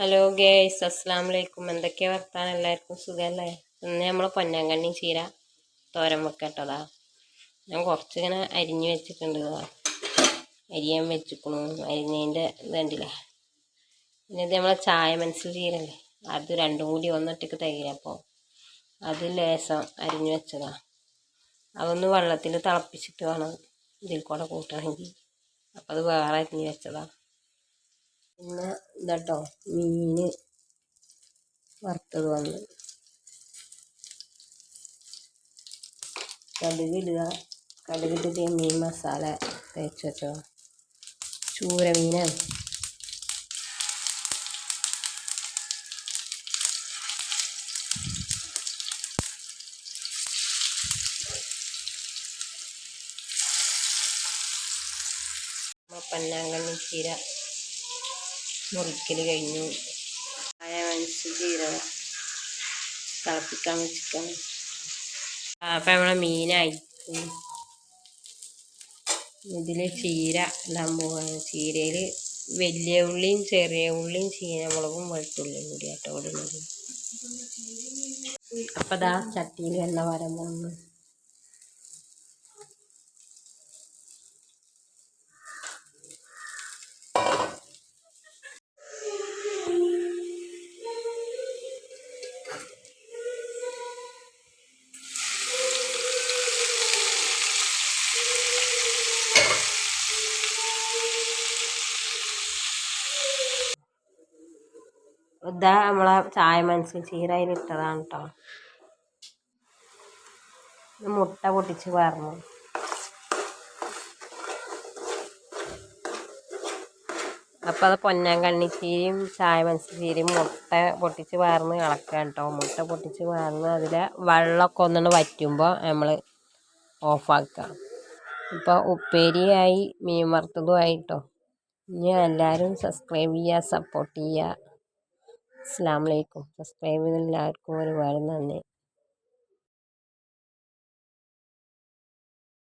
Hello guys അസ്സാം വലൈക്കും എന്തൊക്കെയാ വർത്താനം? എല്ലാവർക്കും സുഖമല്ലേ ഇന്ന് നമ്മൾ പൊന്നാങ്കണ്ണി ചീര തോരൻ വെക്കട്ടതാ. ഞാൻ കുറച്ചിങ്ങനെ അരിഞ്ഞ് വെച്ചിട്ടുണ്ട് അരിയാൻ വെച്ചിക്കണു അരിഞ്ഞതിന്റെ ഇതുണ്ടല്ലേ? പിന്നെ ഇത് നമ്മളെ ചായ മനസ്സിൽ ചീരല്ലേ? അത് രണ്ടും കൂടി ഒന്നൊറ്റക്ക് തൈര അപ്പോൾ അത് ലേസം അരിഞ്ഞ് വെച്ചതാ. അതൊന്ന് വെള്ളത്തിൽ തിളപ്പിച്ചിട്ട് വേണം ഇതിൽ കൂടെ കൂട്ടണമെങ്കിൽ. അപ്പോൾ അത് വേറെ അരിഞ്ഞ് വെച്ചതാ. പിന്നെ ഇതാട്ടോ മീൻ വറുത്തത് വന്ന്. കടുകിടുക കടുകിട്ടിട്ട് മീൻ മസാല തേച്ച് വെച്ചോ. ചൂര മീനാണ് പന്നാങ്കണ്ണി ചീര മുറിക്കൽ കഴിഞ്ഞു. ആയ മനസ്സ് ജീരകം തിളപ്പിക്കാൻ വെച്ചിട്ടാണ്. അപ്പം നമ്മളെ മീനായി ഇതിൽ ചീര ഇടാൻ പോവാണ്. ചീരയിൽ വലിയ ഉള്ളിയും ചെറിയ ഉള്ളിയും ചീനമുളകും വെളുത്തുള്ളിയും കൂടി ആട്ടോ ഇടുന്നത്. അപ്പം ഇതാ ചട്ടിയിൽ എണ്ണ വരം വന്നു ഇതാ നമ്മളെ ചായ മനസ്സിൽ ഇട്ടതാണ് കേട്ടോ മുട്ട പൊട്ടിച്ച് പറഞ്ഞു അപ്പോൾ അത് പൊന്നാൻ കണ്ണിച്ചീരിയും ചായ മനസ്സിൽ ചീരയും മുട്ട പൊട്ടിച്ച് വാർന്ന് ഇളക്കുക കേട്ടോ മുട്ട പൊട്ടിച്ച് വാർന്ന് അതിൽ വെള്ളമൊക്കെ ഒന്നുകൊണ്ട് വറ്റുമ്പോൾ നമ്മൾ ഓഫാക്കുക. ഇപ്പോൾ ഉപ്പേരിയായി മീൻ വറുത്തതും ആയിട്ടോ. ഇനി എല്ലാവരും സബ്സ്ക്രൈബ് ചെയ്യുക സപ്പോർട്ട് ചെയ്യുക അസ്സാം വലൈക്കും സബ്സ്ക്രൈബ് ചെയ്ത എല്ലാവർക്കും ഒരുപാട് നന്ദി.